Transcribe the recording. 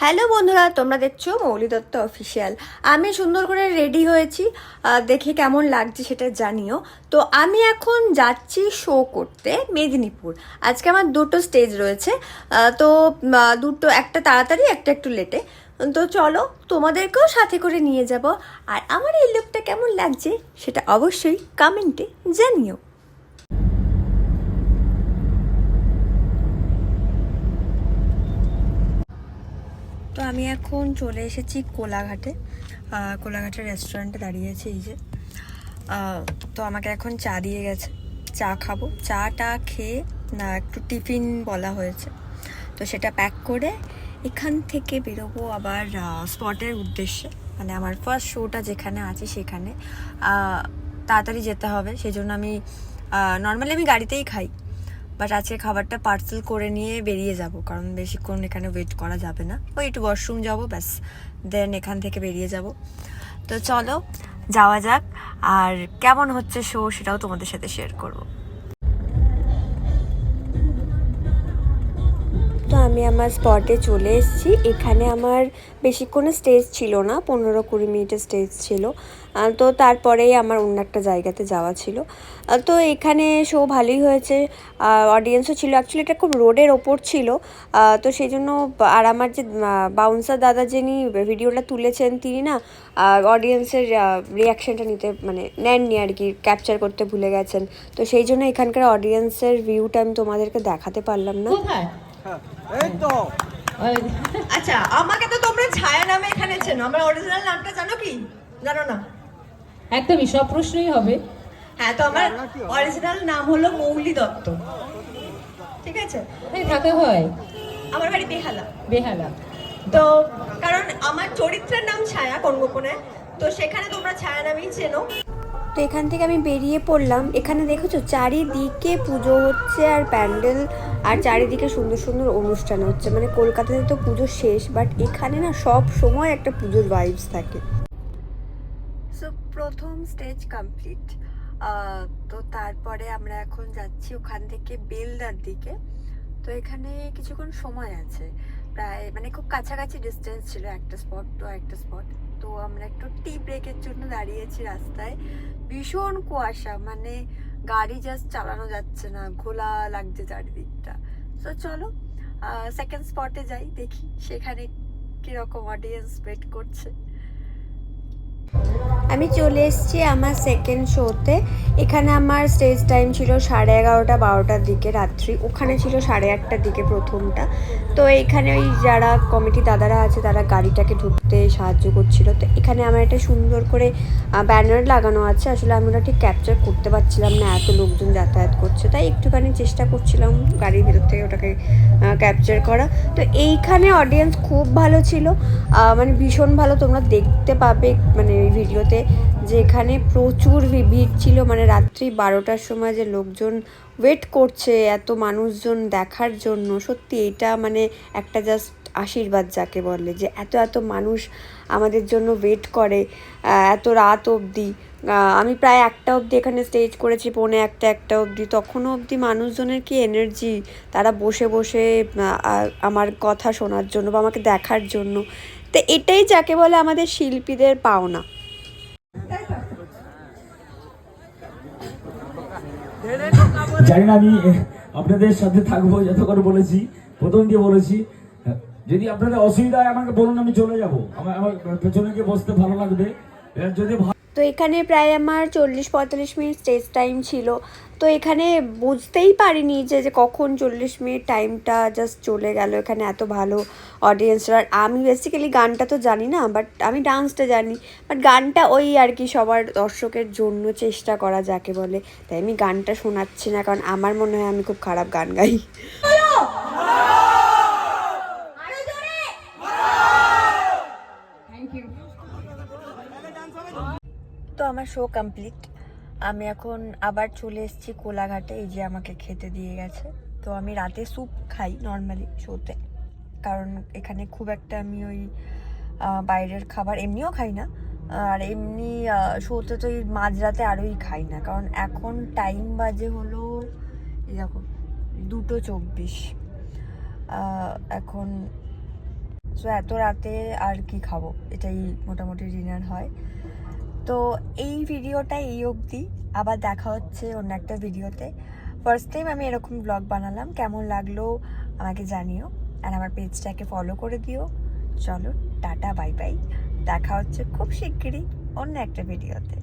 Hello বন্ধুরা, তোমরা দেখছ মৌলি দত্ত অফিসিয়াল আমি সুন্দর করে রেডি হয়েছি দেখে কেমন লাগছে সেটা জানিও। তো আমি এখন যাচ্ছি শো করতে মেদিনীপুর। আজকে আমার দুটো স্টেজ রয়েছে। তো দুটো, একটা তাড়াতাড়ি, একটা একটু লেটে তো চলো, তোমাদেরকেও সাথে করে নিয়ে যাব। আর আমার এই লুকটা কেমন লাগছে সেটা অবশ্যই কমেন্টে জানিও। তো আমি এখন চলে এসেছি কোলাঘাটে। কোলাঘাটের রেস্টুরেন্টে দাঁড়িয়েছি এই যে। তো আমাকে এখন চা দিয়ে গেছে। চা খাব। চাটা খেয়ে না, একটু টিফিন বলা হয়েছে। তো সেটা প্যাক করে এখান থেকে বেরোবো আবার স্পটের উদ্দেশ্যে। মানে আমার ফার্স্ট শোটা যেখানে আছে সেখানে। তাড়াতাড়ি যেতে হবে। সেই জন্য আমি নর্মালি আমি গাড়িতেই খাই। বাট আজকে খাবারটা পার্সেল করে নিয়ে বেরিয়ে যাব, কারণ বেশিক্ষণ এখানে ওয়েট করা যাবে না। ওই একটু ওয়াশরুম যাব, ব্যাস দেন এখান থেকে বেরিয়ে যাব। তো চলো, যাওয়া যাক। আর কেমন হচ্ছে শো সেটাও তোমাদের সাথে শেয়ার করব। আমি আমার স্পটে চলে এসেছি। এখানে আমার বেশিক্ষণ স্টেজ ছিল না, পনেরো কুড়ি মিনিটের স্টেজ ছিল। তো তারপরেই আমার অন্য একটা জায়গাতে যাওয়া ছিল। তো এখানে শো ভালোই হয়েছে। অডিয়েন্সও ছিল। অ্যাকচুয়ালি এটা খুব রোডের ওপর ছিল। তো সেই জন্য আর আমার যে বাউন্সার দাদা যিনি ভিডিওটা তুলেছেন তিনি না অডিয়েন্সের রিয়াকশনটা নিতে মানে নেননি আর কি ক্যাপচার করতে ভুলে গেছেন। তো সেই জন্য এখানকার অডিয়েন্সের ভিউটা আমি তোমাদেরকে দেখাতে পারলাম না। এই তো আচ্ছা আমাকে তো তোমরা ছায়া নামে এখানে চেনো। আমার অরিজিনাল নামটা জানো কি? জানো না? একদমই সব প্রশ্নই হবে। হ্যাঁ তো আমার অরিজিনাল নাম হলো মৌলি দত্ত। ঠিক আছে? থাকা হয়। আমার বাড়ি বেহালা। বেহালা। তো কারণ আমার চরিত্রের নাম ছায়া কোন গোপনে? তো সেখানে তোমরা ছায়া নামেই চেনো। তো এখান থেকে আমি বেরিয়ে পড়লাম। এখানে দেখেছ চারিদিকে পুজো হচ্ছে আর প্যান্ডেল আর চারিদিকে সুন্দর সুন্দর অনুষ্ঠান হচ্ছে। মানে কলকাতাতে তো পুজো শেষ বাট এখানে না সব সময় একটা পুজোর ভাইবস থাকে। সো প্রথম স্টেজ কমপ্লিট তো তারপরে আমরা এখন যাচ্ছি ওখান থেকে বেলদার দিকে। তো এখানে কিছুক্ষণ সময় আছে। প্রায় মানে খুব কাছাকাছি ডিস্টেন্স ছিল একটা স্পট টু একটা স্পট তো আমরা একটু টি ব্রেকের জন্য দাঁড়িয়েছি রাস্তায়। ভীষণ কুয়াশা মানে গাড়ি জাস্ট চালানো যাচ্ছে না, ঘোলা লাগছে চারিদিকটা। তো চলো সেকেন্ড স্পটে যাই, দেখি সেখানে কীরকম অডিয়েন্স ওয়েট করছে। আমি চলে এসেছি আমার সেকেন্ড শোতে এখানে আমার স্টেজ টাইম ছিল সাড়ে এগারোটা, বারোটার দিকে রাত্রি। ওখানে ছিল সাড়ে আটটার দিকে প্রথমটা। তো এখানে ওই যারা কমিটি দাদারা আছে, তারা গাড়িটাকে ঢুকতে সাহায্য করছিল। তো এখানে আমার একটা সুন্দর করে ব্যানার লাগানো আছে। আসলে আমি ওটা ঠিক ক্যাপচার করতে পারছিলাম না, এত লোকজন যাতায়াত করছে। তাই একটুখানি চেষ্টা করছিলাম গাড়ির ভেতর থেকে ওটাকে ক্যাপচার করা। তো এইখানে অডিয়েন্স খুব ভালো ছিল। মানে ভীষণ ভালো তোমরা দেখতে পাবে মানে এই ভিডিওতে যে এখানে প্রচুর ভিড় ছিল মানে রাত্রি বারোটার সময় যে লোকজন ওয়েট করছে, এত মানুষজন দেখার জন্য, সত্যি এটা মানে একটা জাস্ট আশীর্বাদ যাকে বলে, যে এত এত মানুষ আমাদের জন্য ওয়েট করে এত রাত অবধি। আমি প্রায় একটা অবধি এখানে স্টেজ করেছি, পৌনে একটা একটা অবধি। তখনও অবধি মানুষজনের কি এনার্জি তারা বসে বসে আমার কথা শোনার জন্য বা আমাকে দেখার জন্য। তো এটাই যাকে বলে আমাদের শিল্পীদের পাওনা। জানি না আমি আপনাদের সাথে থাকব যতক্ষণ বলেছি, প্রথম দিয়ে বলেছি। যদি আপনাদের অসুবিধা হয়, আমাকে বলুন, আমি চলে যাব। আমার আমার পেছনে গিয়ে বসতে ভালো লাগবে। যদি তো এখানে প্রায় আমার চল্লিশ পঁয়তাল্লিশ মিনিট স্টেজ টাইম ছিল। তো এখানে বুঝতেই পারিনি যে যে কখন চল্লিশ মিনিট টাইমটা জাস্ট চলে গেল এখানে এত ভালো অডিয়েন্সরা আর আমি বেসিক্যালি গানটা তো জানি না বাট আমি ডান্সটা জানি। বাট গানটা ওই আর কি সবার দর্শকের জন্য চেষ্টা করা যাকে বলে। তাই আমি গানটা শোনাচ্ছি না কারণ আমার মনে হয় আমি খুব খারাপ গান গাই। তো আমার শো কমপ্লিট আমি এখন আবার চলে এসেছি কোলাঘাটে, এই যে আমাকে খেতে দিয়ে গেছে। তো আমি রাতে স্যুপ খাই নর্মালি শোতে, কারণ এখানে খুব একটা আমি ওই বাইরের খাবার এমনিও খাই না। আর এমনি শোতে তো এই মাঝরাতে আরোই খাই না, কারণ এখন টাইম বাজে হলো দেখো, দুটো চব্বিশ। এখন সো এত রাতে আর কি খাব? এটাই মোটামুটি ডিনার হয়। তো এই ভিডিওটা এই অবধি। আবার দেখা হচ্ছে অন্য একটা ভিডিওতে। ফার্স্ট টাইম আমি এরকম ব্লগ বানালাম। কেমন লাগল আমাকে জানিও। আর আমার পেজটাকে ফলো করে দিও। চলো, টাটা বাই বাই দেখা হচ্ছে খুব শিগগিরই অন্য একটা ভিডিওতে।